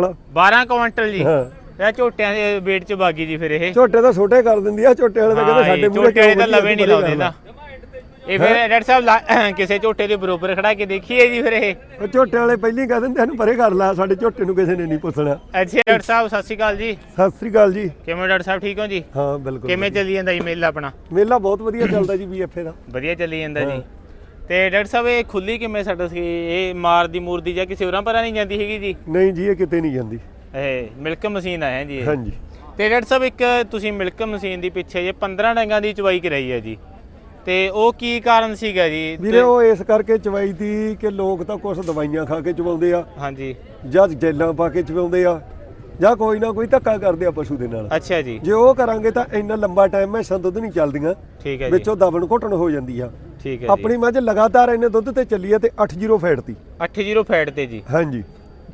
Quintal 12 quintal ਜੀ। ਹਾਂ। ਇਹ ਝੋਟਿਆਂ ਦੇ ਵੇਟ ਚ ਬਾਗੀ ਜੀ ਫਿਰ ਇਹ। ਝੋਟੇ ਤਾਂ ਛੋਟੇ ਕਰ ਦਿੰਦੀ ਆ ਝੋਟੇ ਵਾਲੇ ਤਾਂ ਕਹਿੰਦੇ ਸਾਡੇ ਮੂਹਰੇ ਝੋਟੇ ਤਾਂ ਲਵੇ ਨਹੀਂ ਲਾਉਂਦੇ ਨਾ ਇਹ ਫਿਰ ਡਾਕਟਰ ਸਾਹਿਬ ਕਿਸੇ ਝੋਟੇ ਦੇ ਬਰੋਬਰ ਖੜਾ ਕੇ ਦੇਖੀਏ ਜੀ ਫਿਰ ਇਹ। ਉਹ ਝੋਟੇ ਵਾਲੇ ਪਹਿਲਾਂ ਕਹਿ ਦਿੰਦੇ ਇਹਨੂੰ ਪਰੇ ਕਰ ਲਾ ਸਾਡੇ ਝੋਟੇ ਨੂੰ ਕਿਸੇ ਨੇ ਨਹੀਂ ਪੁੱਛਣਾ। ਅੱਛਾ ਡਾਕਟਰ ਸਾਹਿਬ ਸਤਿ ਸ਼੍ਰੀ ਅਕਾਲ ਜੀ। ਸਤਿ ਸ੍ਰੀ ਅਕਾਲ ਜੀ। ਕਿਵੇਂ ਡਾਕਟਰ ਸਾਹਿਬ ਠੀਕ ਹੋ ਜੀ? ਹਾਂ ਬਿਲਕੁਲ ਕਿਵੇਂ ਚੱਲੀ ਜਾਂਦਾ ਜੀ ਮੇਲਾ ਆਪਣਾ? ਮੇਲਾ ਬਹੁਤ ਵਧੀਆ ਚੱਲਦਾ ਜੀ ਬੀਐਫਏ ਦਾ। ਵਧੀਆ ਚੱਲੀ ਜਾਂਦਾ ਜੀ। ਤੇ ਡਾਕਟਰ ਸਾਹਿਬ ਇਹ ਖੁੱਲੀ ਕਿਵੇਂ ਸਾਡਾ ਸੀ? ਇਹ ਮਾਰ ਦੀ ਮੂਰਦੀ ਜਾਂ ਕਿਸੇ ਹੋਰਾਂ ਪਰਾਂ ਨਹੀਂ ਜਾਂਦੀ ਹੈਗੀ ਜੀ? ਨਹੀਂ ਜੀ ਇਹ ਕਿਤੇ ਨਹੀਂ ਜਾਂਦੀ। ਇਹ ਮਿਲਕ ਮਸ਼ੀਨ ਆ ਹੈ ਜੀ ਇਹ। ਹਾਂਜੀ। ਤੇ ਡਾਕਟਰ ਸਾਹਿਬ ਇੱਕ ਤੁਸੀਂ ਮਿਲਕ ਮਸ਼ੀਨ ਦੀ ਪਿੱਛੇ ਜੇ 15 ਡੰਗਾਂ ਦੀ ਚਵਾਈ ਕਰਾਈ ਹੈ ਜੀ। ਤੇ ਉਹ ਕੀ ਕਾਰਨ ਸੀਗਾ ਜੀ? ਵੀਰੇ ਉਹ ਇਸ ਕਰਕੇ ਚਵਾਈ ਦੀ ਕਿ ਲੋਕ ਤਾਂ ਕੁਝ ਦਵਾਈਆਂ ਖਾ ਕੇ ਚਵਾਉਂਦੇ ਆ। ਹਾਂਜੀ। ਜਾਂ ਜੈਲਾਂ ਪਾ ਕੇ ਚਵਾਉਂਦੇ ਆ ਜਾਂ ਕੋਈ ਨਾ ਕੋਈ ਧੱਕਾ ਕਰਦੇ ਆ ਪਸ਼ੂ ਦੇ ਨਾਲ। ਅੱਛਾ ਜੀ। ਜੇ ਉਹ ਕਰਾਂਗੇ ਤਾਂ ਇੰਨਾ ਲੰਬਾ ਟਾਈਮ ਮੈਂ ਦੁੱਧ ਨਹੀਂ ਚੱਲਦੀਆਂ। ਠੀਕ ਹੈ ਜੀ। ਵਿੱਚੋਂ ਦਬਣ ਘੁੱਟਣ ਹੋ ਜਾਂਦੀ ਆ। ਠੀਕ ਹੈ ਜੀ। ਆਪਣੀ ਮੱਝ ਲਗਾਤਾਰ ਇੰਨੇ ਦੁੱਧ ਤੇ ਚੱਲੀ ਆ ਤੇ 80 ਫੈਟ ਤੀ 80 ਫੈਟ ਤੇ ਜੀ। ਹਾਂਜੀ।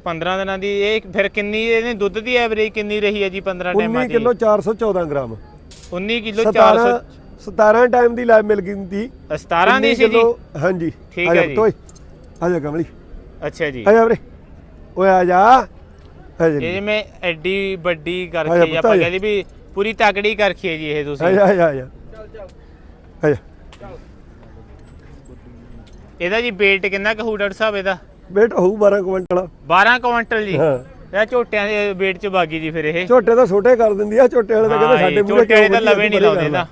15 ਦਿਨਾਂ ਦੀ ਇਹ ਫਿਰ ਕਿੰਨੀ ਇਹਨੇ ਦੁੱਧ ਦੀ ਐਵਰੇਜ ਕਿੰਨੀ ਰਹੀ ਹੈ ਜੀ 15 ਟਾਈਮਾਂ 19 ਦੀ ਕਿਲੋ 414 ਗ੍ਰਾਮ। 19 ਕਿਲੋ 17 400 17 ਟਾਈਮ ਦੀ ਲਾਈਵ ਮਿਲ ਗਈ ਦੀ। 17 ਦੀ 19 ਸੀ ਜੀ? ਹਾਂਜੀ। ਠੀਕ ਹੈ ਜੀ। ਆ ਜਾ ਕਮਲੀ। ਅੱਛਾ ਜੀ। ਆ ਜਾ ਵੀਰੇ। ਓਏ ਆ ਜਾ। ਆ ਜਾ ਇਹ ਜਿਵੇਂ ਐਡੀ ਵੱਡੀ ਪੁੱਤ, ਆਪਾਂ। ਕਹਿੰਦੇ ਵੀ ਪੂਰੀ ਤਕੜੀ ਕਰਖੀ ਹੈ ਜੀ ਇਹ ਆ ਤੁਸੀਂ ਜਾ ਆ ਜਾ ਆ ਜਾ। ਆ ਜਾ। ਇਹਦਾ ਜੀ weight ਕਿੰਨਾ ਕਹੂ ਡਾਕਟਰ ਸਾਹਿਬ ਇਹਦਾ? ਬੇਟ ਹੋਊ 12 ਕੁਇੰਟਲ। 12 ਕੁਇੰਟਲ ਜੀ? ਹਾਂ। ਇਹ ਝੋਟਿਆਂ ਦੇ weight ਚ ਬਾਗੀ ਜੀ ਫਿਰ ਇਹ। ਝੋਟੇ ਤਾਂ ਛੋਟੇ ਕਰ ਦਿੰਦੀ ਆ ਝੋਟੇ ਵਾਲੇ ਤਾਂ ਕਹਿੰਦੇ ਸਾਡੇ ਜੀ, ਮੂਹਰੇ ਝੋਟੇ ਤਾਂ ਲਵੇ ਨਹੀਂ ਲਾਉਂਦੇ ਨਾ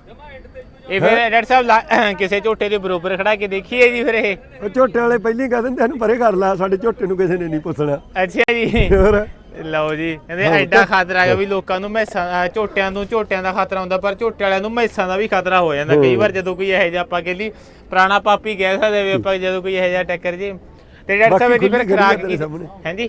ਇਹ ਫਿਰ ਡਾਕਟਰ ਸਾਹਿਬ ਕਿਸੇ ਝੋਟੇ ਦੇ ਬਰੋਬਰ ਖੜਾ ਕੇ ਦੇਖੀਏ ਜੀ ਫਿਰ ਇਹ। ਉਹ ਝੋਟੇ ਵਾਲੇ ਪਹਿਲਾਂ ਕਹਿ ਦਿੰਦੇ ਇਹਨੂੰ ਪਰੇ ਕਰ ਲਾ ਸਾਡੇ ਝੋਟੇ ਨੂੰ ਕਿਸੇ ਨੇ ਨਹੀਂ ਪੁੱਛਣਾ। ਅੱਛਾ ਜੀ। ਹੋਰ? ਲਓ ਜੀ ਕਹਿੰਦੇ ਐਡਾ ਖਤਰਾ ਹੈਗਾ ਵੀ ਲੋਕਾਂ ਨੂੰ ਮੈਸਾਂ ਝੋਟਿਆਂ ਨੂੰ ਝੋਟਿਆਂ ਦਾ ਖਤਰਾ ਹੁੰਦਾ ਪਰ ਝੋਟੇ ਵਾਲਿਆਂ ਨੂੰ ਮੈਸਾਂ ਦਾ ਵੀ ਖਤਰਾ ਹੋ ਜਾਂਦਾ। ਕਈ ਵਾਰ ਜਦੋਂ ਕੋਈ ਇਹੋ ਜਿਹਾ ਆਪਾਂ ਕਹਿੰਦੀ ਪੁਰਾਣਾ ਪਾਪੀ ਕਹਿ ਸਕਦੇ ਵੀ ਆਪਾਂ ਜਦੋਂ ਕੋਈ ਇਹੋ ਜਿਹਾ ਟੱਕਰ ਜੇ ਤੇ ਡਾਕਟਰ ਸਾਹਿਬ ਇਹਦੀ ਫਿਰ ਖਰਾਕ ਕੀ। ਹਾਂਜੀ?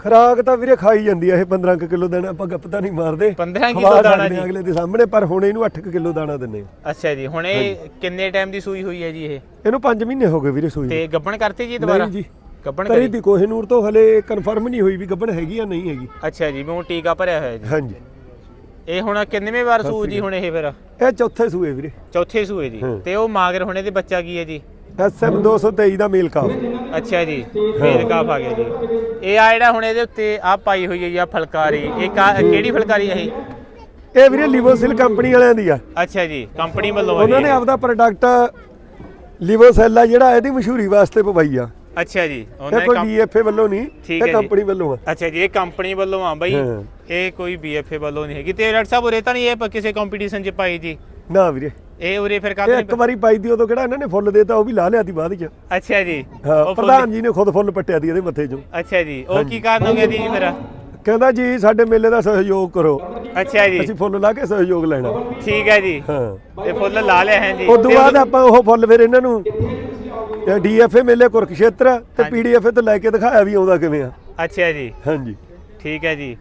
ਖਰਾਕ ਤਾਂ ਵੀਰੇ ਖਾਈ ਜਾਂਦੀ ਆ ਇਹ 15 ਕੁ ਕਿਲੋ ਦਾਣਾ ਆਪਾਂ ਗੱਪ ਤਾਂ ਨਹੀਂ ਮਾਰਦੇ। 15 ਖਵਾ ਕਿਲੋ ਦਾਣਾ ਜੀ। ਅਗਲੇ ਦੇ ਸਾਹਮਣੇ ਪਰ ਹੁਣ ਇਹਨੂੰ 8 ਕਿਲੋ ਦਾਣਾ ਦਿੰਨੇ ਅੱਛਾ ਜੀ ਹੁਣ ਇਹ ਕਿੰਨੇ ਟਾਈਮ ਦੀ ਸੂਈ ਹੋਈ ਹੈ ਜੀ ਇਹ? ਇਹਨੂੰ 5 ਮਹੀਨੇ ਹੋ ਗਏ ਵੀਰੇ ਸੂਈ। ਤੇ ਗੱਬਣ ਕਰਤੀ ਜੀ ਦੁਬਾਰਾ? ਨਹੀਂ ਜੀ। ਗੱਬਣ ਕਰੀ ਦੀ ਕੋਹਿਨੂਰ ਤੋਂ ਹਲੇ ਕਨਫਰਮ ਨਹੀਂ ਹੋਈ ਵੀ ਗੱਬਣ ਹੈਗੀ ਆ ਨਹੀਂ ਹੈਗੀ। ਅੱਛਾ ਜੀ ਹੁਣ ਟੀਕਾ ਭਰਿਆ ਹੋਇਆ ਜੀ। ਹਾਂਜੀ। ਇਹ ਹੁਣ ਕਿੰਨੇਵੇਂ ਵਾਰ ਸੂ ਜੀ ਹੁਣ ਇਹ ਫਿਰ? ਇਹ ਚੌਥੇ ਸੂਏ ਵੀਰੇ। ਚੌਥੇ ਸੂਏ ਜੀ। ਤੇ ਉਹ ਮਾਗਰ ਹੁਣ ਇਹਦੇ ਬੱਚਾ ਕੀ ਹੈ ਜੀ? ਐਸਐਮ 223 ਦਾ ਮੇਲ ਕਾਫ। ਅੱਛਾ ਜੀ ਫੇਰ ਕਾਫ ਆ ਗਿਆ ਜੀ। ਇਹ ਆ ਜਿਹੜਾ ਹੁਣ ਇਹਦੇ ਉੱਤੇ ਆ ਪਾਈ ਹੋਈ ਹੈ ਜੀ ਆ ਫਲਕਾਰੀ। ਇਹ ਕਿਹੜੀ ਫਲਕਾਰੀ ਹੈ ਇਹ? ਇਹ ਵੀਰੇ ਲਿਵੋਸਿਲ ਕੰਪਨੀ ਵਾਲਿਆਂ ਦੀ ਆ। ਅੱਛਾ ਜੀ ਕੰਪਨੀ ਵੱਲੋਂ ਉਹਨਾਂ ਨੇ। ਆਪਦਾ ਪ੍ਰੋਡਕਟ ਲਿਵੋਸੈਲ ਆ ਜਿਹੜਾ ਇਹਦੀ ਮਸ਼ਹੂਰੀ ਵਾਸਤੇ ਪਵਾਈ ਆ। ਅੱਛਾ ਜੀ ਉਹਨਾਂ ਇਹ ਕੋਈ ਡੀਐਫਏ ਵੱਲੋਂ ਨਹੀਂ ਇਹ। ਕੰਪਨੀ ਵੱਲੋਂ ਆ। ਅੱਛਾ ਜੀ ਇਹ ਕੰਪਨੀ ਵੱਲੋਂ ਆ ਬਈ। ਇਹ ਕੋਈ ਬੀਐਫਏ ਵੱਲੋਂ ਨਹੀਂ ਹੈਗੀ। ਤੇ ਡਾਕਟਰ ਸਾਹਿਬ ਉਰੇ ਤਾਂ ਨਹੀਂ ਇਹ ਕਿਸੇ ਕੰਪੀਟੀਸ਼ਨ 'ਚ ਪਾਈ ਜੀ? ਨਾ ਵੀਰੇ। ਇਹ ਉਰੇ ਫਿਰ ਕਾਹਦੇ ਇੱਕ ਵਾਰੀ ਪਾਈ ਦੀ ਉਦੋਂ ਕਿਹੜਾ ਇਹਨਾਂ ਨੇ ਫੁੱਲ ਦੇਤਾ ਉਹ ਵੀ ਲਾ ਲਿਆ ਤੀ ਬਾਅਦ ਚ। ਅੱਛਾ ਜੀ। ਪ੍ਰਧਾਨ ਜੀ ਨੇ ਖੁਦ ਫੁੱਲ ਪੱਟਿਆ ਦੀ ਇਹਦੇ ਮੱਥੇ 'ਚੋਂ। ਅੱਛਾ ਜੀ। ਉਹ ਕੀ ਕਾਰਨ ਹੋ ਗਿਆ ਜੀ ਫਿਰ ਕਹਿੰਦਾ ਜੀ ਸਾਡੇ ਮੇਲੇ ਦਾ ਸਹਿਯੋਗ ਕਰੋ। ਅੱਛਾ ਜੀ। ਅਸੀਂ ਫੁੱਲ ਲਾ ਕੇ ਸਹਿਯੋਗ ਲੈਣਾ। ਠੀਕ ਹੈ ਜੀ। ਹਾਂ। ਇਹ ਫੁੱਲ ਲਾ ਲਿਆ ਹੈ ਜੀ। ਉਸ ਤੇ ਬਾਅਦ ਆਪਾਂ ਉਹ ਫੁੱਲ ਫਿਰ ਇਹਨਾਂ ਨੂੰ ਡੀਐਫਏ ਮੇਲੇ ਕੁਰਕਸ਼ੇਤਰ ਤੇ। ਪੀਡੀਐਫਏ ਤੋਂ ਲੈ ਕੇ ਦਿਖਾਇਆ ਵੀ ਆਉਂਦਾ ਕਿਵੇਂ ਆ। ਅੱਛਾ ਜੀ। ਹਾਂਜੀ। ਠੀਕ ਹੈ ਜੀ।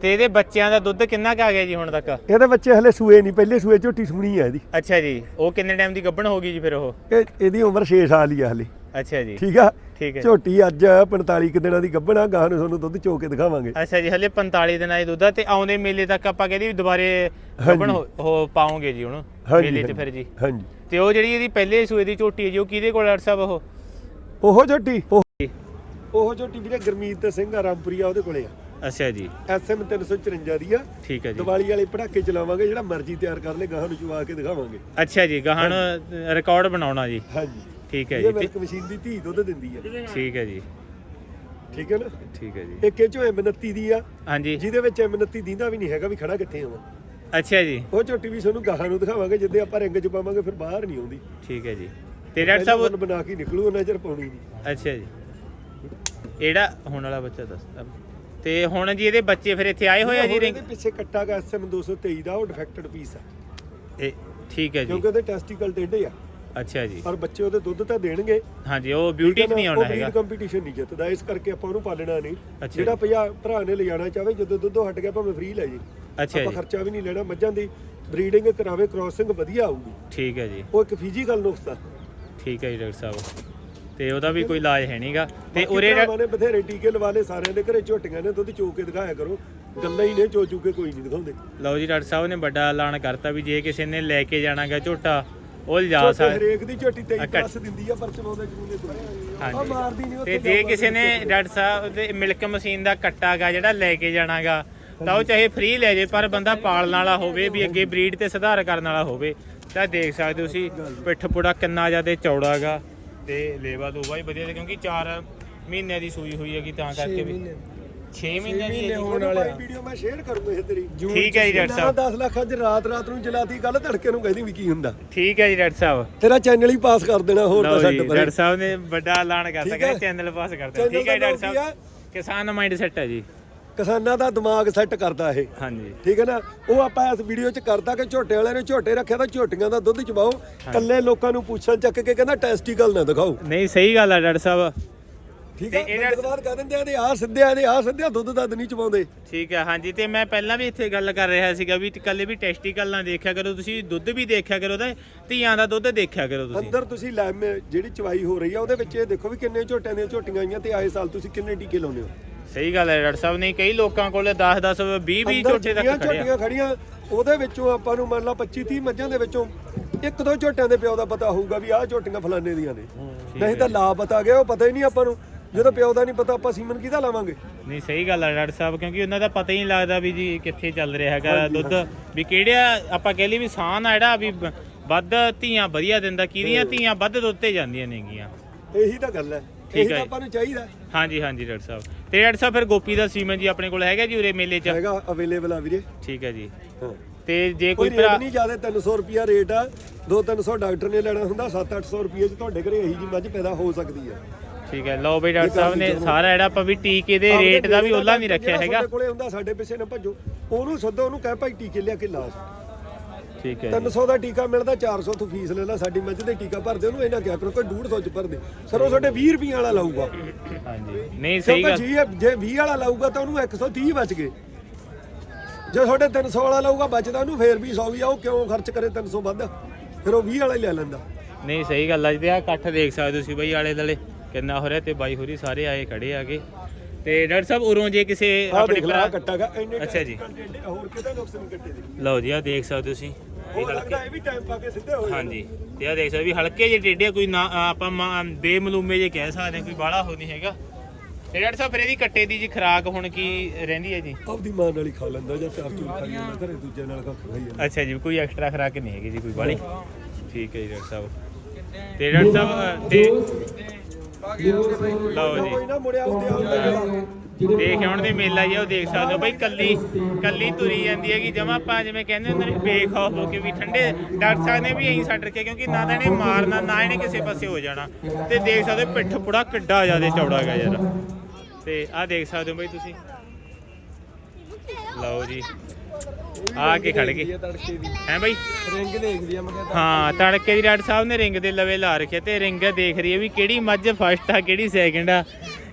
ਤੇ ਇਹਦੇ ਬੱਚਿਆਂ ਦਾ ਦੁੱਧ ਕਿੰਨਾ ਕੁ ਆ ਗਿਆ ਜੀ ਹੁਣ ਤੱਕ? ਇਹਦੇ ਬੱਚੇ ਹਲੇ ਸੂਏ ਨਹੀਂ ਪਹਿਲੇ ਸੂਏ ਝੋਟੀ ਸੁਣੀ ਆ ਇਹਦੀ। ਅੱਛਾ ਜੀ। ਉਹ ਕਿੰਨੇ ਟਾਈਮ ਦੀ ਗੱਭਣ ਹੋ ਗਈ ਜੀ ਫਿਰ ਉਹ? ਇਹ ਇਹਦੀ ਉਮਰ 6 ਸਾਲ ਹੀ ਆ ਹਲੇ। ਅੱਛਾ ਜੀ। ਠੀਕ ਆ? ਠੀਕ ਹੈ ਝੋਟੀ ਅੱਜ 45 ਕੁ ਦਿਨਾਂ ਦੀ ਗੱਭਣ ਆ ਗਾਹ ਨੂੰ ਤੁਹਾਨੂੰ ਦੁੱਧ ਚੋ ਕੇ ਦਿਖਾਵਾਂਗੇ। ਅੱਛਾ ਜੀ ਹਲੇ 45 ਦਿਨਾਂ ਦੀ ਦੁੱਧ ਆ ਤੇ ਆਉਂਦੇ ਮੇਲੇ ਤੱਕ ਆਪਾਂ ਕਹਿੰਦੇ ਵੀ ਦੁਬਾਰੇ ਗੱਭਣ ਹੋ ਪਾਉਂਗੇ ਜੀ ਹੁਣ। ਮੇਲੇ 'ਚ। ਫਿਰ ਜੀ। ਹਾਂਜੀ। ਤੇ ਉਹ ਜਿਹੜੀ ਇਹਦੀ ਪਹਿਲੇ ਸੂਏ ਦੀ ਝੋਟੀ ਹੈ ਜੀ ਉਹ ਕਿਹਦੇ ਕੋਲ ਡਾਕਟਰ ਸਾਹਿਬ ਉਹ? ਉਹ ਝੋਟੀ ਉਹ ਉਹ ਝੋਟੀ ਵੀਰੇ ਗਰਮੀਤ ਸਿੰਘ ਆ ਰਾਮਪੁਰੀਆ ਉਹਦੇ ਕੋਲੇ ਆ। ਅੱਛਾ ਜੀ। ਐਸਐਮ 354 ਦੀ ਆ। ਠੀਕ ਹੈ ਜੀ। ਦੀਵਾਲੀ ਵਾਲੇ ਪੜਾਕੇ ਚਲਾਵਾਂਗੇ ਜਿਹੜਾ ਮਰਜ਼ੀ ਤਿਆਰ ਕਰ ਲੈ ਗਾਹ ਨੂੰ ਚਵਾ ਕੇ ਦਿਖਾਵਾਂਗੇ। ਅੱਛਾ ਜੀ ਗਾਹਣ ਰਿਕਾਰਡ ਬਣਾਉਣਾ ਜੀ। ਹਾਂਜੀ। ਠੀਕ ਹੈ ਇਹ ਜੀ। ਮਿਲਕ ਮਸ਼ੀਨ ਦੀ ਧੀ ਦੁੱਧ ਦਿੰਦੀ ਆ। ਠੀਕ ਹੈ ਜੀ। ਠੀਕ ਹੈ ਨਾ? ਠੀਕ ਹੈ ਜੀ। ਇੱਕ ਇਹ ਚੋਂ M29 ਦੀ ਆ। ਹਾਂਜੀ। ਜਿਹਦੇ ਵਿੱਚ M29 ਦਿੰਦਾ ਵੀ ਨਹੀਂ ਹੈਗਾ ਵੀ ਖੜਾ ਕਿੱਥੇ ਆਵਾਂ ਅੱਛਾ ਜੀ। ਉਹ ਝੋਟੀ ਵੀ ਤੁਹਾਨੂੰ ਗਾਹਾਂ ਨੂੰ ਦਿਖਾਵਾਂਗੇ ਜਿੱਦੇ ਆਪਾਂ ਰਿੰਗ ਚ ਪਾਵਾਂਗੇ ਫਿਰ ਬਾਹਰ ਨਹੀਂ ਆਉਂਦੀ। ਠੀਕ ਹੈ ਜੀ। ਤੇ ਡਾਕਟਰ ਸਾਹਿਬ ਪਹਿਲਾਂ ਬਣਾ ਕੇ ਨਿਕਲੂ ਉਹਨਾਂ ਚਿਰ ਪਾਉਣੀ ਨਹੀਂ। ਅੱਛਾ ਜੀ। ਇਹੜਾ ਹੁਣ ਵਾਲਾ ਬੱਚਾ ਦੱਸ ਤੇ ਹੁਣ ਜੀ ਇਹਦੇ ਬੱਚੇ ਫਿਰ ਇੱਥੇ ਆਏ ਹੋਏ ਆ ਜੀ ਰਿੰਗ? ਇਹਦੇ ਪਿੱਛੇ ਕੱਟਾ ਗਾ SM 223 ਦਾ ਉਹ ਡਿਫੈਕਟਡ ਪੀਸ ਆ। ਇਹ ਠੀਕ ਹੈ ਜੀ। ਕਿਉਂਕਿ ਉਹਦੇ ਟੈਸਟੀਕਲ ਟੇਢੇ ਆ। ਅੱਛਾ ਜੀ। ਪਰ ਬੱਚੇ ਉਹਦੇ ਦੁੱਧ ਤਾਂ ਦੇਣਗੇ। ਹਾਂਜੀ ਉਹ ਬਿਊਟੀ 'ਚ ਨਹੀਂ ਆਉਣਾ ਹੈਗਾ। ਕੰਪੀਟੀਸ਼ਨ ਨਹੀਂ ਜਿੱਤਦਾ ਇਸ ਕਰਕੇ ਆਪਾਂ ਉਹਨੂੰ ਪਾਲਣਾ ਨਹੀਂ। ਜਿਹੜਾ ਭਈਆ ਭਰਾ ਨੇ ਲਿਜਾਣਾ ਚਾਹਵੇ ਜਦੋਂ ਦੁੱਧੋਂ ਹਟ ਗਿਆ ਭਾਵੇਂ ਫ੍ਰੀ ਲੈ ਜੇ। ਅੱਛਾ ਆਪਾਂ ਖਰਚਾ ਵੀ ਨਹੀਂ ਲੈਣਾ ਮੱਝਾਂ ਦੀ ਬਰੀਡਿੰਗ ਕਰਾਵੇ ਕ੍ਰਾਸਿੰਗ ਵਧੀਆ ਆਊਗੀ। ਠੀਕ ਹੈ ਜੀ। ਉਹ ਇੱਕ ਫਿਜ਼ੀਕਲ ਨੁਕਸਾ ਠੀਕ ਹੈ ਜੀ ਡਾਕਟਰ ਸਾਹਿਬ। ਤੇ ਉਹਦਾ ਵੀ ਕੋਈ ਇਲਾਜ ਹੈ ਨਹੀਂਗਾ। ਤੇ ਉਰੇ ਭਰਾਵਾਂ ਨੇ ਬਥੇਰੇ ਟੀਕੇ ਲਵਾ ਲਏ ਸਾਰਿਆਂ ਦੇ ਘਰੇ ਝੋਟੀਆਂ ਨੇ ਦੁੱਧ ਚੋ ਕੇ ਦਿਖਾਇਆ ਕਰੋ। ਗੱਲਾਂ ਹੀ ਨੇ ਚੋ ਚੂ ਕੇ ਕੋਈ ਨਹੀਂ ਦਿਖਾਉਂਦੇ। ਲਓ ਜੀ ਡਾਕਟਰ ਸਾਹਿਬ ਨੇ ਵੱਡਾ ਐਲਾਨ ਕਰਤਾ ਵੀ ਜੇ ਕਿਸੇ ਨੇ ਲੈ ਕੇ ਜਾਣਾਗਾ ਝੋਟਾ ਉਹ ਲਿਜਾ ਝੋਟੇ ਸਕਦਾ ਹਰੇਕ ਦੀ ਝੋਟੀ 23 ਅੱਛਾ। ਪਲੱਸ ਦਿੰਦੀ ਆ ਪਰ ਚਲਾਉਂਦੇ ਜਰੂਰ ਨੇ ਕੋਈ ਉਹ ਮਾਰਦੀ ਨਹੀਂ ਤੇ ਜੇ ਕਿਸੇ ਨੇ ਡਾਕਟਰ ਸਾਹਿਬ ਦੇ ਮਿਲਕ ਮਸ਼ੀਨ ਦਾ ਕੱਟਾਗਾ ਜਿਹੜਾ ਲੈ ਕੇ ਜਾਣਾਗਾ ਤਾਂ ਉਹ ਚਾਹੇ ਫ੍ਰੀ ਲੈ ਜੇ ਪਰ ਬੰਦਾ ਪਾਲਣ ਵਾਲਾ ਹੋਵੇ ਵੀ ਅੱਗੇ ਬਰੀਡ ਤੇ ਸੁਧਾਰ ਕਰਨ ਵਾਲਾ ਹੋਵੇ ਤਾਂ ਦੇਖ ਸਕਦੇ ਹੋ ਤੁਸੀਂ ਪਿੱਠ ਪੁੜਾ ਕਿੰਨਾ ਜ਼ਿਆਦਾ ਚੌੜਾਗਾ ਤੇ ਲੇਵਾ ਦੋਵਾ ਹੀ ਵਧੀਆ ਤੇ ਕਿਉਂਕਿ 4 ਮਹੀਨਿਆਂ ਦੀ ਸੂਈ ਹੋਈ ਹੈਗੀ ਤਾਂ ਕਰਕੇ ਵੀ। 6 ਮਹੀਨਿਆਂ ਦੀ ਹੈ ਹੋਣ ਵਾਲੇ ਵੀਡੀਓ ਮੈਂ ਸ਼ੇਅਰ ਕਰੂੰਗਾ ਇਹ ਤੇਰੀ। ਠੀਕ ਹੈ ਜੀ ਡਾਕਟਰ ਸਾਹਿਬ। 10 ਲੱਖ ਅੱਜ ਰਾਤ ਰਾਤ ਨੂੰ ਜਲਾਤੀ ਕੱਲ ਧੜਕੇ ਨੂੰ ਕਹਿੰਦੀ ਵੀ ਕੀ ਹੁੰਦਾ। ਠੀਕ ਹੈ ਜੀ ਡਾਕਟਰ ਸਾਹਿਬ। ਤੇਰਾ ਚੈਨਲ ਹੀ ਪਾਸ ਕਰ ਦੇਣਾ ਹੋਰ ਤਾਂ ਲਓ ਜੀ ਛੱਡ ਪਰੇ। ਡਾਕਟਰ ਸਾਹਿਬ ਨੇ ਵੱਡਾ ਐਲਾਨ ਕਰਤਾ ਠੀਕ ਕਿ। ਚੈਨਲ ਪਾਸ ਕਰਤਾ ਚੈਨਲ ਠੀਕ ਹੈ ਦਾ ਡਾਕਟਰ ਨਾਮ ਸਾਹਿਬ ਕਿਸਾਨ ਮਾਈਂਡ ਸੈਟ ਹੈ ਜੀ। ਕਿਸਾਨਾਂ ਦਾ ਦਿਮਾਗ ਸੈੱਟ ਕਰਦਾ ਇਹ। ਹਾਂਜੀ। ਠੀਕ ਹੈ ਨਾ? ਉਹ ਆਪਾਂ ਇਸ ਵੀਡੀਓ 'ਚ ਕਰਦਾ ਕਿ ਝੋਟੇ ਵਾਲਿਆਂ ਨੇ ਝੋਟੇ ਰੱਖਿਆ ਤਾਂ ਝੋਟੀਆਂ ਦਾ ਦੁੱਧ ਚਬਾਓ। ਕੱਲੇ ਲੋਕਾਂ ਨੂੰ ਪੁੱਛਣ ਚੱਕ ਕੇ ਕਹਿੰਦਾ ਟੈਸਟੀਕਲ ਨਾ ਦਿਖਾਓ। ਨਹੀਂ ਸਹੀ ਗੱਲ ਹੈ ਡਾਕਟਰ ਸਾਹਿਬ। ਠੀਕ ਹੈ ਇਹਨਾਂ- ਇਹਦੇ ਬਾਅਦ ਕਹਿ ਦਿੰਦੇ ਆ ਦੇ ਆ ਸਿੱਧਿਆ ਇਹਦੇ ਆ ਸਿੱਧਿਆ ਦੁੱਧ ਦੱਧ ਨਹੀਂ ਚਬਾਉਂਦੇ। ਠੀਕ ਹੈ ਹਾਂਜੀ ਤੇ ਮੈਂ ਪਹਿਲਾਂ ਵੀ ਇੱਥੇ ਗੱਲ ਕਰ ਰਿਹਾ ਸੀਗਾ ਵੀ ਕੱਲੇ ਵੀ ਟੈਸਟੀਕਲ ਨਾ ਦੇਖਿਆ ਕਰੋ ਤੁਸੀਂ ਦੁੱਧ ਵੀ ਦੇਖਿਆ ਕਰੋ ਤੇ ਧੀਆਂ ਦਾ ਦੁੱਧ ਦੇਖਿਆ ਕਰੋ ਤੁਸੀਂ। ਅੰਦਰ ਤੁਸੀਂ ਲੈਮ ਜਿਹੜੀ ਚਵਾਈ ਹੋ ਰਹੀ ਆ ਉਹਦੇ ਵਿੱਚ ਇਹ ਦੇਖੋ ਵੀ ਕਿੰਨੇ ਝੋਟਿਆਂ ਦੀਆਂ ਝੋਟੀਆਂ ਆਈਆਂ ਤੇ ਆਏ ਸਾਲ ਤੁਸੀਂ ਕਿੰਨੇ ਟੀਕੇ ਲਾਉਂਦੇ ਹੋ? ਸਹੀ ਗੱਲ ਹੈ ਡਾਕਟਰ ਸਾਹਿਬ ਨਹੀਂ ਕਈ ਲੋਕਾਂ ਕੋਲ 10 10 20 20 ਅੰਦਰ ਝੋਟੇ ਜਿੰਨੀਆਂ ਤੱਕ ਖੜੇ ਆ। ਝੋਟੀਆਂ ਖੜੀਆਂ ਉਹਦੇ ਵਿੱਚੋਂ ਆਪਾਂ ਨੂੰ ਮੰਨ ਲਾ 25 30 ਮੱਝਾਂ ਦੇ ਵਿੱਚੋਂ ਇੱਕ ਦੋ ਝੋਟਿਆਂ ਦੇ ਪਿਓ ਦਾ ਪਤਾ ਹੋਊਗਾ ਵੀ ਆਹ ਝੋਟੀਆਂ ਫਲਾਣੇ ਦੀਆਂ ਨੇ। ਨਹੀਂ ਤਾਂ ਲਾ ਪਤਾ ਗਿਆ ਉਹ ਪਤਾ ਹੀ ਨਹੀਂ ਆਪਾਂ ਨੂੰ। ਜਦੋਂ ਪਿਓ ਦਾ ਨਹੀਂ ਪਤਾ ਆਪਾਂ ਸੀਮਨ ਕਿਹਦਾ ਲਾਵਾਂਗੇ? ਨਹੀਂ ਸਹੀ ਗੱਲ ਹੈ ਡਾਕਟਰ ਸਾਹਿਬ ਕਿਉਂਕਿ ਉਹਨਾਂ ਦਾ ਪਤਾ ਹੀ ਨਹੀਂ ਲੱਗਦਾ ਵੀ ਜੀ ਕਿੱਥੇ ਚੱਲ ਰਿਹਾ ਹੈਗਾ ਦੁੱਧ। ਵੀ ਕਿਹੜਿਆ ਆਪਾਂ ਕਹਿ ਲਈ ਵੀ ਸਾਨ ਆ ਜਿਹੜਾ ਵੀ ਵੱਧ ਧੀਆਂ ਵਧੀਆ ਦਿੰਦਾ ਕਿਹਦੀਆਂ ਧੀਆਂ ਵੱਧ ਦੁੱਧ ਤੇ ਜਾਂਦੀਆਂ ਨੇਗੀਆਂ। ਇਹੀ ਤਾਂ ਗੱਲ ਹੈ। ਠੀਕ ਹੈ। ਆਪਾਂ ਨੂੰ ਚਾਹੀਦਾ। ਹਾਂਜੀ ਹਾਂਜੀ ਡਾਕਟਰ ਸਾਹਿਬ। ਤੇ ਡਾਕਟਰ ਸਾਹਿਬ ਫਿਰ ਗੋਪੀ ਦਾ ਸੀਮਨ ਜੀ ਆਪਣੇ ਕੋਲ ਹੈਗਾ ਜੀ ਉਰੇ ਮੇਲੇ 'ਚ? ਹੈਗਾ ਅਵੇਲੇਬਲ ਆ ਵੀਰੇ। ਠੀਕ ਹੈ ਜੀ। ਤੇ ਜੇ ਕੋਈ ਭਰਾ ਨਹੀਂ ਜ਼ਿਆਦਾ 300 ਰੁਪਿਆ ਰੇਟ ਆ। 2-300 ਡਾਕਟਰ ਨੇ ਲੈਣਾ ਹੁੰਦਾ 7-800 ਰੁਪਏ ਚ ਤੁਹਾਡੇ ਘਰੇ ਇਹੀ ਜੀ ਮੱਝ ਪੈਦਾ ਹੋ ਸਕਦੀ ਹੈ ਠੀਕ ਹੈ। ਲਓ ਬਈ ਡਾਕਟਰ ਸਾਹਿਬ ਨੇ ਸਾਰਾ ਜਿਹੜਾ ਆਪਾਂ ਵੀ ਟੀਕੇ ਦੇ ਰੇਟ ਦਾ ਵੀ ਉਹਲਾ ਨਹੀਂ ਰੱਖਿਆ ਹੈਗਾ। ਸਾਡੇ ਕੋਲੇ ਹੁੰਦਾ ਸਾਡੇ ਪਿੱਛੇ ਨਾ ਭੱਜੋ। ਉਹਨੂੰ ਸੱਦੋ ਉਹਨੂੰ ਕਹਿ ਭਾਈ ਟੀਕੇ ਲਿਆ ਕੇ ਲਾ ਠੀਕ ਹੈ ਜੀ। 300 ਦਾ ਟੀਕਾ ਮਿਲਦਾ 400 ਤੋਂ ਫੀਸ ਲੈ ਲਾ ਸਾਡੀ ਮੱਝ ਦੇ ਟੀਕਾ ਭਰਦੇ ਉਹਨੂੰ ਇਹਨਾਂ ਕਿਹਾ ਕਰੋ ਕੋਈ 150 ਚ ਭਰ ਦੇ। ਸਰ ਉਹ ਤੁਹਾਡੇ 20 ਰੁਪਈਆ ਵਾਲਾ ਲਾਊਗਾ। ਹਾਂਜੀ। ਨਹੀਂ ਸਹੀ ਗੱਲ। ਜੀ ਜੇ 20 ਵਾਲਾ ਲਾਊਗਾ ਤਾਂ ਉਹਨੂੰ 130 ਬਚ ਗਏ। ਜੇ ਤੁਹਾਡੇ 300 ਵਾਲਾ ਲਾਊਗਾ ਬਚਦਾ ਉਹਨੂੰ ਫੇਰ ਵੀ 100 ਵੀ ਆ ਉਹ ਕਿਉਂ ਖਰਚ ਕਰੇ 300 ਵੱਧ? ਫਿਰ ਉਹ 20 ਵਾਲਾ ਹੀ ਲੈ ਲੈਂਦਾ। ਨਹੀਂ ਸਹੀ ਗੱਲ ਆ ਜੀ ਤੇ ਆ ਇਕੱਠ ਦੇਖ ਸਕਦੇ ਤੁਸੀਂ ਬਈ ਆਲੇ ਦਲੇ ਕਿੰਨਾ ਹੋ ਰਿਹਾ ਤੇ ਬਾਈ ਹੋਰੀ ਸਾਰੇ ਆਏ ਖੜੇ ਆਗੇ। ਤੇ ਡਾਕਟਰ ਸਾਹਿਬ ਉਰੋਂ ਜੇ ਕਿਸੇ ਆਪਣੇ ਭਰਾ ਕੱਟਾਗਾ ਇੰਨੇ ਅੱਛਾ ਜੀ। ਹੋਰ ਕਿਤੇ ਨੁਕਸ ਨਹੀਂ ਕੱਟੇ ਦੇ ਲਓ ਜੀ ਆ ਦੇਖ ਸਕਦੇ ਹੋ ਤੁਸੀਂ। ਇਹ ਹਲਕੇ ਲੱਗਦਾ ਇਹ ਵੀ ਟਾਈਮ ਪਾ ਕੇ ਸਿੱਧੇ ਹੋ ਹਾਂਜੀ। ਤੇ ਆ ਦੇਖ ਸਕਦੇ ਵੀ ਹਲਕੇ ਜਿਹੇ ਟੇਡੇ ਕੋਈ ਨਾ ਆਪਾਂ ਬੇਮਲੂਮੇ ਜੇ ਕਹਿ ਸਕਦੇ ਹਾਂ, ਕੋਈ ਬਾਹਲਾ ਹੋ ਨਹੀਂ ਹੈਗਾ। ਤੇ ਡਾਕਟਰ ਸਾਹਿਬ ਫਿਰ ਇਹਦੀ ਕੱਟੇ ਦੀ ਜੀ ਖਰਾਕ ਹੁਣ ਕੀ ਰਹਿੰਦੀ ਹੈ ਜੀ? ਆਪਦੀ ਮਾਂ ਨਾਲ ਹੀ ਖਾ ਲੈਂਦਾ ਜਾਂ ਚਾਰ ਚੂਰ ਖਾ ਲੈਂਦਾ ਘਰੇ ਦੂਜੇ ਨਾਲ ਕੱਖ ਖਾਈ ਜਾਂਦਾ। ਅੱਛਾ ਜੀ ਕੋਈ ਐਕਸਟਰਾ ਖਰਾਕ ਨਹੀਂ ਹੈਗੀ ਜੀ ਕੋਈ ਬਾਹਲੀ। ਠੀਕ ਹੈ ਜੀ ਡਾਕਟਰ ਸਾਹਿਬ। ਤੇ ਡਾਕਟਰ ਸਾਹਿਬ ਤੇ ਲਓ ਜੀ। ਕੋਈ ਨਾ ਮੁੜਿਆ ਉੱਤੇ ਆਉਂਦਾ ਦੇਖ ਹੁਣ ਦੇ ਮੇਲਾ ਜੀ ਉਹ ਦੇਖ ਸਕਦੇ ਹੋ। ਬਈ ਕੱਲੀ ਕੱਲੀ ਤੁਰੀ ਜਾਂਦੀ ਹੈਗੀ ਜਮਾ ਆਪਾਂ ਜਿਵੇਂ ਕਹਿੰਦੇ ਹੁੰਦੇ ਨੇ ਬੇਖੌਫ ਹੋ ਕੇ ਵੀ ਠੰਡੇ ਡਾਕਟਰ ਸਾਹਿਬ ਨੇ ਵੀ ਐਂ ਛੱਡ ਰੱਖਿਆ ਕਿਉਂਕਿ ਨਾ ਤਾਂ ਇਹਨੇ ਮਾਰਨਾ ਨਾ ਇਹਨੇ ਕਿਸੇ ਪਾਸੇ ਹੋ ਜਾਣਾ। ਤੇ ਦੇਖ ਸਕਦੇ ਹੋ ਪਿੱਠ ਪੁੜਾ ਕਿੱਡਾ ਜ਼ਿਆਦਾ ਚੌੜਾ ਹੈਗਾ ਯਾਰ। ਤੇ ਆਹ ਦੇਖ ਸਕਦੇ ਹੋ ਬਈ ਤੁਸੀਂ। ਲਓ ਜੀ। ਆ ਕੇ ਖੜ ਗਏ। ਹੈ ਬਈ? ਰਿੰਗ ਦੇਖਦੀ ਆ ਮੈਂ ਕਹਿੰਦਾ ਹਾਂ ਤੜਕੇ ਦੀ ਡਾਕਟਰ ਸਾਹਿਬ ਨੇ ਰਿੰਗ ਦੇ ਲਵੇ ਲਾ ਰੱਖਿਆ ਤੇ ਰਿੰਗ ਦੇਖ ਰਹੀ ਹੈ ਵੀ ਕਿਹੜੀ ਮੱਝ ਫਸਟ ਆ ਕਿਹੜੀ ਸੈਕਿੰਡ ਆ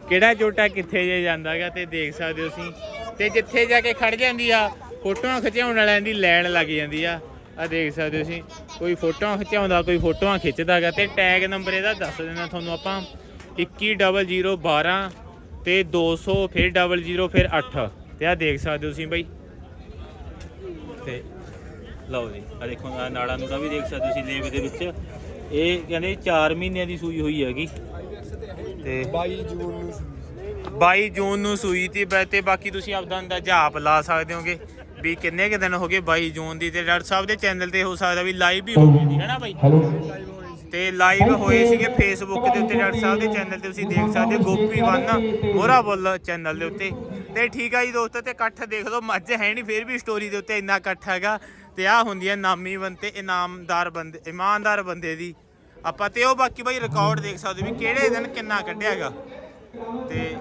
ਕਿਹੜਾ ਝੋਟਾ ਕਿੱਥੇ ਜੇ ਜਾਂਦਾਗਾ ਤੇ ਦੇਖ ਸਕਦੇ ਹੋ ਤੁਸੀਂ। ਤੇ ਜਿੱਥੇ ਜਾ ਕੇ ਖੜ ਜਾਂਦੀ ਆ ਫੋਟੋਆਂ ਖਿਚਾਉਣ ਵਾਲਿਆਂ ਦੀ ਲਾਈਨ ਲੱਗ ਜਾਂਦੀ ਆ। ਆ ਦੇਖ ਸਕਦੇ ਹੋ ਤੁਸੀਂ ਕੋਈ ਫੋਟੋਆਂ ਖਿਚਾਉਂਦਾ ਕੋਈ ਫੋਟੋਆਂ ਖਿੱਚਦਾਗਾ ਤੇ ਟੈਗ ਨੰਬਰ ਇਹਦਾ ਦੱਸ ਦਿੰਦਾ ਤੁਹਾਨੂੰ ਆਪਾਂ। 210012 ਤੇ 200 ਫਿਰ 00 ਫਿਰ 8 ਤੇ ਆ ਦੇਖ ਸਕਦੇ ਹੋ ਤੁਸੀਂ ਬਈ। ਤੇ ਲਓ ਜੀ ਆ ਦੇਖੋ ਆਹ ਨਾੜਾ ਨੂੜਾ ਵੀ ਦੇਖ ਸਕਦੇ ਤੁਸੀਂ ਲੇਵੇ ਦੇ ਵਿੱਚ। ਇਹ ਕਹਿੰਦੇ 4 ਮਹੀਨਿਆਂ ਦੀ ਸੂਈ ਹੋਈ ਹੈਗੀ। ਤੇ 22 ਜੂਨ ਨੂੰ 22 ਜੂਨ ਨੂੰ ਸੂਈ ਤੀ ਤੇ ਬਾਕੀ ਤੁਸੀਂ ਆਪਦਾ ਅੰਦਾਜ਼ਾ ਆਪ ਲਾ ਸਕਦੇ ਹੋਗੇ ਵੀ ਕਿੰਨੇ ਕੁ ਦਿਨ ਹੋ ਗਏ 22 ਜੂਨ ਦੀ। ਤੇ ਡਾਕਟਰ ਸਾਹਿਬ ਦੇ ਚੈਨਲ ਤੇ ਹੋ ਸਕਦਾ ਵੀ ਲਾਈਵ ਵੀ ਹੋ ਗਈ ਸੀ ਹੈਨਾ ਬਾਈ? ਤੇ ਲਾਈਵ ਹੋਏ ਸੀਗੇ ਫੇਸਬੁੱਕ ਦੇ ਉੱਤੇ ਡਾਕਟਰ ਸਾਹਿਬ ਦੇ ਚੈਨਲ ਤੇ ਤੁਸੀਂ ਦੇਖ ਸਕਦੇ ਹੋ ਗੋਪੀ ਵਨ ਮੋਰਾ ਬੁੱਲ ਚੈਨਲ ਦੇ ਉੱਤੇ। ਤੇ ਠੀਕ ਆ ਜੀ ਦੋਸਤੋ, ਤੇ ਇਕੱਠ ਦੇਖ ਲਓ, ਮੱਝ ਹੈ ਨਹੀਂ, ਫਿਰ ਵੀ ਸਟੋਰੀ ਦੇ ਉੱਤੇ ਇੰਨਾ ਇਕੱਠ ਹੈਗਾ। ਤੇ ਆ ਹੁੰਦੀ ਹੈ ਨਾਮੀ ਬੰਦੇ ਇਨਾਮਦਾਰ ਬੰਦੇ, ਇਮਾਨਦਾਰ ਬੰਦੇ ਦੀ। ਆਪਾਂ ਤੇ ਉਹ ਬਾਕੀ ਬਾਈ ਰਿਕਾਰਡ ਦੇਖ ਸਕਦੇ ਹੋ ਵੀ ਕਿਹੜੇ ਦਿਨ ਕਿੰਨਾ ਕੱਢਿਆ ਹੈਗਾ। ਤੇ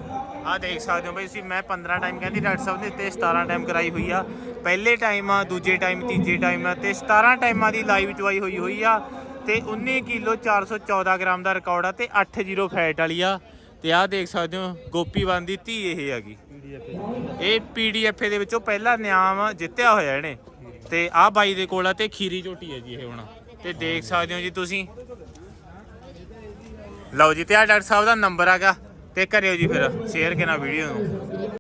ਆ ਦੇਖ ਸਕਦੇ ਹੋ ਬਈ ਅਸੀਂ ਮੈਂ 15 ਟਾਈਮ ਕਹਿੰਦੀ, ਡਾਕਟਰ ਸਾਹਿਬ ਨੇ ਤੇ 17 ਟਾਈਮ ਕਰਾਈ ਹੋਈ ਆ। ਪਹਿਲੇ ਟਾਈਮ ਆ, ਦੂਜੇ ਟਾਈਮ ਤੀਜੇ ਟਾਈਮ ਆ, ਤੇ 17 ਟਾਈਮਾਂ ਦੀ ਲਾਈਵ ਚਵਾਈ ਹੋਈ ਹੋਈ ਆ। ਤੇ 19 ਕਿਲੋ 414 ਗ੍ਰਾਮ ਦਾ ਰਿਕਾਰਡ ਆ ਤੇ 80 ਫੈਟ ਵਾਲੀ ਆ। ਤੇ ਆ ਦੇਖ ਸਕਦੇ ਹੋ, ਗੋਪੀ ਵਨ ਦੀ ਧੀ ਇਹ ਹੈਗੀ। ਇਹ ਪੀਡੀਐਫ ਦੇ ਵਿੱਚੋਂ ਪਹਿਲਾ ਨਿਆਮ ਜਿੱਤਿਆ ਹੋਇਆ ਇਹਨੇ। ਤੇ ਆਹ ਬਾਈ ਦੇ ਕੋਲ ਆ ਤੇ ਖੀਰੀ ਝੋਟੀ ਹੈ ਜੀ ਇਹ ਹੁਣ। ਤੇ ਦੇਖ ਸਕਦੇ ਹੋ ਜੀ ਤੁਸੀਂ। ਲਓ ਜੀ, ਤੇ ਆ ਡਾਕਟਰ ਸਾਹਿਬ ਦਾ ਨੰਬਰ ਹੈਗਾ ਤੇ ਕਰਿਓ ਜੀ ਫਿਰ ਸ਼ੇਅਰ ਕਰਨਾ ਵੀਡੀਓ ਨੂੰ।